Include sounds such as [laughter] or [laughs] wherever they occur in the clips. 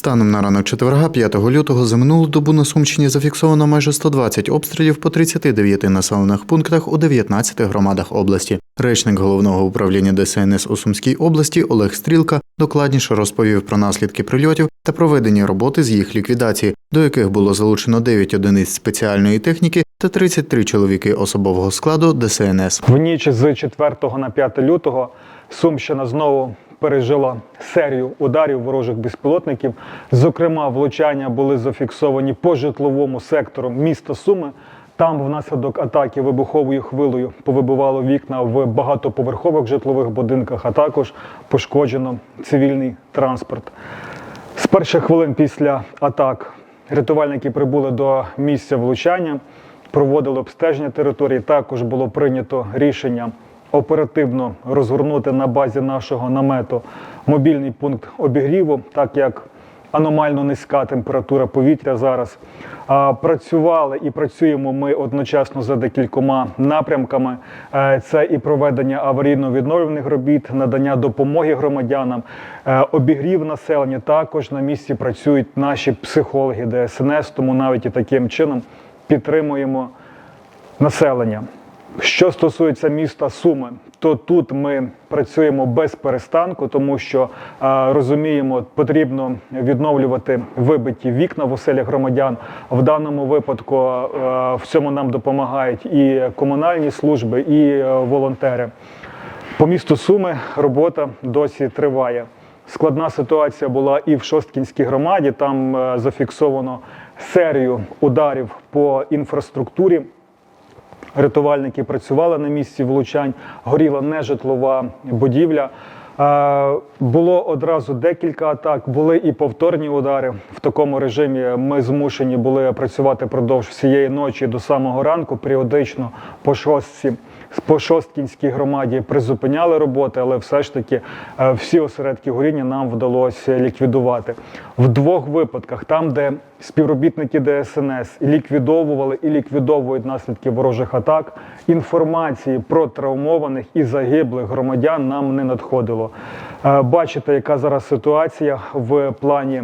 Станом на ранок четверга, 5 лютого, за минулу добу на Сумщині зафіксовано майже 120 обстрілів по 39 населених пунктах у 19 громадах області. Речник головного управління ДСНС у Сумській області Олег Стрілка докладніше розповів про наслідки прильотів та проведені роботи з їх ліквідації, до яких було залучено 9 одиниць спеціальної техніки та 33 чоловіки особового складу ДСНС. В ніч з 4 на 5 лютого Сумщина знову пережила серію ударів ворожих безпілотників. Зокрема, влучання були зафіксовані по житловому сектору міста Суми. Там внаслідок атаки вибуховою хвилею повибивало вікна в багатоповерхових житлових будинках, а також пошкоджено цивільний транспорт. З перших хвилин після атак рятувальники прибули до місця влучання, проводили обстеження території. Також було прийнято рішення оперативно розгорнути на базі нашого намету мобільний пункт обігріву, так як аномально низька температура повітря зараз. Працювали і працюємо ми одночасно за декількома напрямками. Е, Це і проведення аварійно-відновлювальних робіт, надання допомоги громадянам, е, обігрів населення. Також на місці працюють наші психологи ДСНС, тому навіть і таким чином підтримуємо населення. Що стосується міста Суми, то тут ми працюємо без перестанку, тому що е, розуміємо, потрібно відновлювати вибиті вікна в оселях громадян. В даному випадку е, в цьому нам допомагають і комунальні служби, і е, волонтери. По місту Суми робота досі триває. Складна ситуація була і в Шосткінській громаді. Там зафіксовано серію ударів по інфраструктурі. Рятувальники працювали на місці влучань, горіла нежитлова будівля. Е, Було одразу декілька атак, були і повторні удари. В такому режимі ми змушені були працювати продовж всієї ночі до самого ранку, періодично по шостці. По Шосткінській громаді призупиняли роботи, але все ж таки е, всі осередки горіння нам вдалося ліквідувати. В двох випадках, там, де співробітники ДСНС ліквідовували і ліквідовують наслідки ворожих атак, інформації про травмованих і загиблих громадян нам не надходило. Е, Бачите, яка зараз ситуація в плані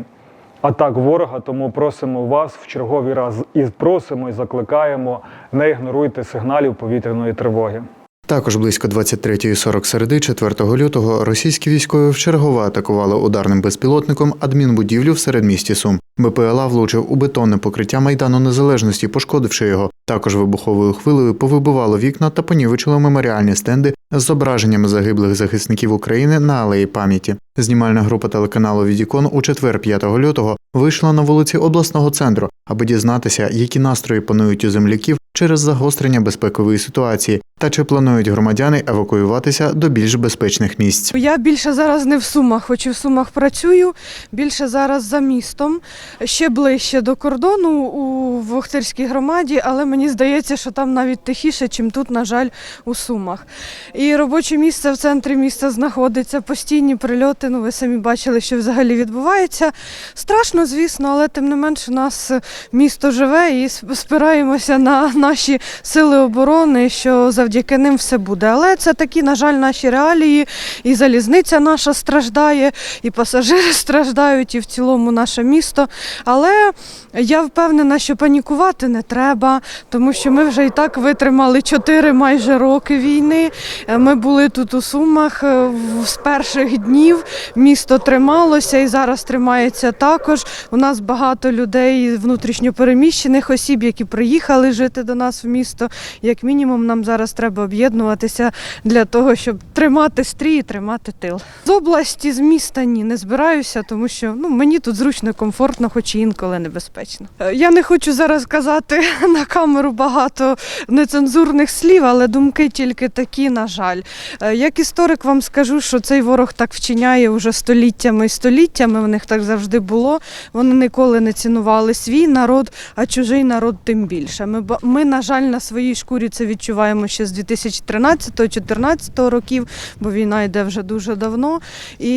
атак ворога, тому просимо вас в черговий раз і просимо і закликаємо не ігноруйте сигналів повітряної тривоги. Також близько 23.40 середи 4 лютого російські військові вчергове атакували ударним безпілотником адмінбудівлю в середмісті Сум. БПЛА влучив у бетонне покриття майдану незалежності, пошкодивши його. Також вибуховою хвилею повибивало вікна та понівечило меморіальні стенди з зображеннями загиблих захисників України на алеї пам'яті. Знімальна група телеканалу Відікон у четвер 5 лютого вийшла на вулиці обласного центру, аби дізнатися, які настрої панують у земляків через загострення безпекової ситуації та чи планують громадяни евакуюватися до більш безпечних місць. Я більше зараз не в Сумах, хоч і в Сумах працюю. Більше зараз за містом, ще ближче до кордону у Вохтирській громаді, але мені здається, що там навіть тихіше, чим тут, на жаль, у Сумах. І робоче місце в центрі міста знаходиться, постійні прильоти. Ну, ви самі бачили, що взагалі відбувається. Страшно, звісно, але тим не менш у нас місто живе і спираємося на наші сили оборони, що завдяки ним все буде. Але це такі, на жаль, наші реалії. І залізниця наша страждає, і пасажири [laughs] страждають, і в цілому наше місто. Але я впевнена, що панікувати не треба, тому що ми вже і так витримали 4 майже роки війни. Ми були тут у Сумах е, з перших днів. Місто трималося і зараз тримається також. У нас багато людей, внутрішньопереміщених осіб, які приїхали жити до нас в місто. Як мінімум, нам зараз треба об'єднуватися для того, щоб тримати стрій і тримати тил. З області, з міста ні, не збираюся, тому що ну, мені тут зручно, комфортно, хоч і інколи небезпечно. Е, Я не хочу зараз казати [laughs] на камеру багато нецензурних слів, але думки тільки такі, на жаль. Е, Як історик вам скажу, що цей ворог так вчиняє вже століттями і століттями. В них так завжди було. Вони ніколи не цінували свій народ, а чужий народ тим більше. Ми, ми на жаль, на своїй шкурі це відчуваємо ще з 2013-2014 років, бо війна йде вже дуже давно. І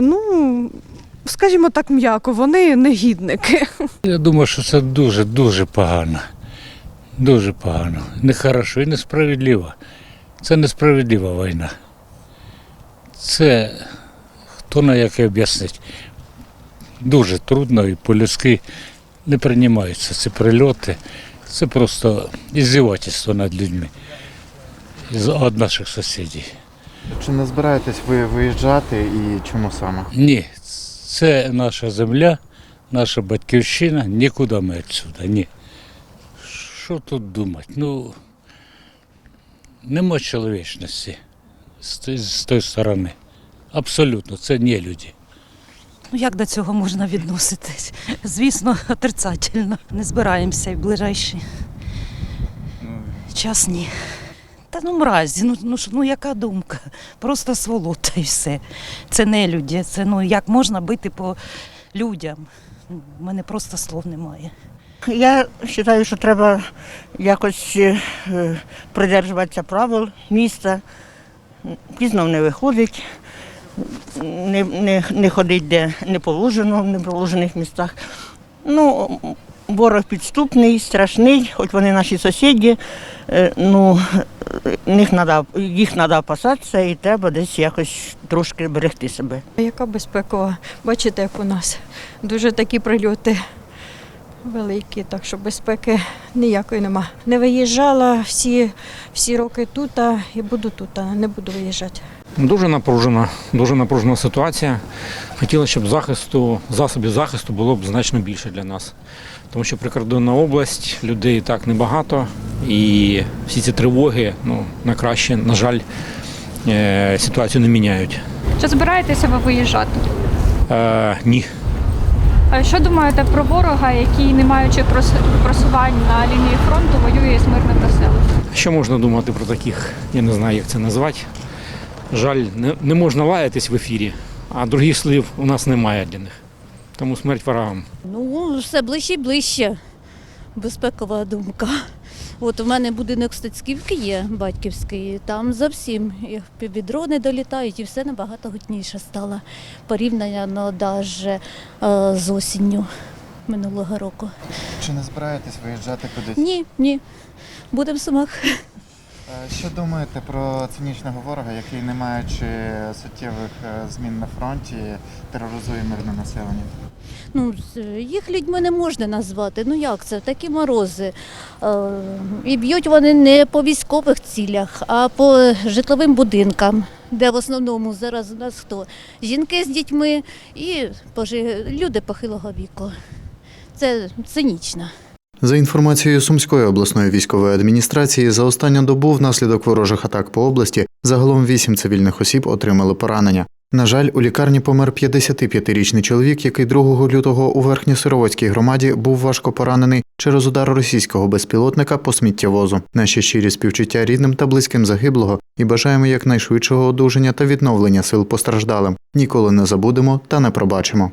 ну. Скажімо так м'яко, вони негідники. [laughs] Я думаю, що це дуже, дуже погано. Дуже погано. Нехорошо і несправедливо. Це несправедлива війна. Це хто на яке об'яснить. дуже трудно і по-людськи не приймаються ці прильоти. Це просто іздівательство над людьми з від наших сусідів. Чи не збираєтесь ви виїжджати і чому саме? Ні, це наша земля, наша батьківщина, нікуди ми відсюди, ні. Що тут думати? Ну, нема чоловічності з, тої сторони. Абсолютно, це не люди. Ну як до цього можна відноситись? Звісно, отрицательно. Не збираємося і в ближайший час ні. Та ну мразі, ну, ну, ну яка думка? Просто сволота і все. Це не люди. Це ну як можна бити по людям? У мене просто слов немає. Я вважаю, що треба якось е, придержуватися правил міста. Пізно не виходить, не, не, не ходить де не положено в неположених містах. Ну, ворог підступний, страшний, хоч вони наші сусіди, е, ну, е, них надо, їх треба опасатися і треба десь якось трошки берегти себе. Яка безпекова? Бачите, як у нас дуже такі прильоти великі, так що безпеки ніякої нема. Не виїжджала всі, всі роки тут а, і буду тут, а не буду виїжджати. Дуже напружена, дуже напружена ситуація. Хотілося, щоб захисту, засобів захисту було б значно більше для нас. Тому що прикордонна область, людей і так небагато, і всі ці тривоги, ну, на краще, на жаль, е, ситуацію не міняють. Чи збираєтеся ви виїжджати? Е, ні. Що думаєте про ворога, який, не маючи просувань на лінії фронту, воює з мирним населенням? Що можна думати про таких? Я не знаю, як це назвати. Жаль, не, не можна лаятись в ефірі, а других слів у нас немає для них. Тому смерть ворогам. Ну, все ближче і ближче. Безпекова думка. От у мене будинок Стецьківки є батьківський, там зовсім і півдрони долітають, і все набагато гутніше стало порівняно навіть е, з осінню минулого року. Чи не збираєтесь виїжджати кудись? Ні, ні. Будемо в сумах. Е, Що думаєте про цинічного ворога, який, не маючи суттєвих е, змін на фронті, тероризує мирне населення? Ну, їх людьми не можна назвати. Ну як це? Такі морози. Е, І б'ють вони не по військових цілях, а по житловим будинкам, де в основному зараз у нас хто? Жінки з дітьми і люди похилого віку. Це цинічно. За інформацією Сумської обласної військової адміністрації, за останню добу внаслідок ворожих атак по області загалом вісім цивільних осіб отримали поранення. На жаль, у лікарні помер 55-річний чоловік, який 2 лютого у Верхньосировоцькій громаді був важко поранений через удар російського безпілотника по сміттєвозу. Наші щирі співчуття рідним та близьким загиблого і бажаємо якнайшвидшого одужання та відновлення сил постраждалим. Ніколи не забудемо та не пробачимо.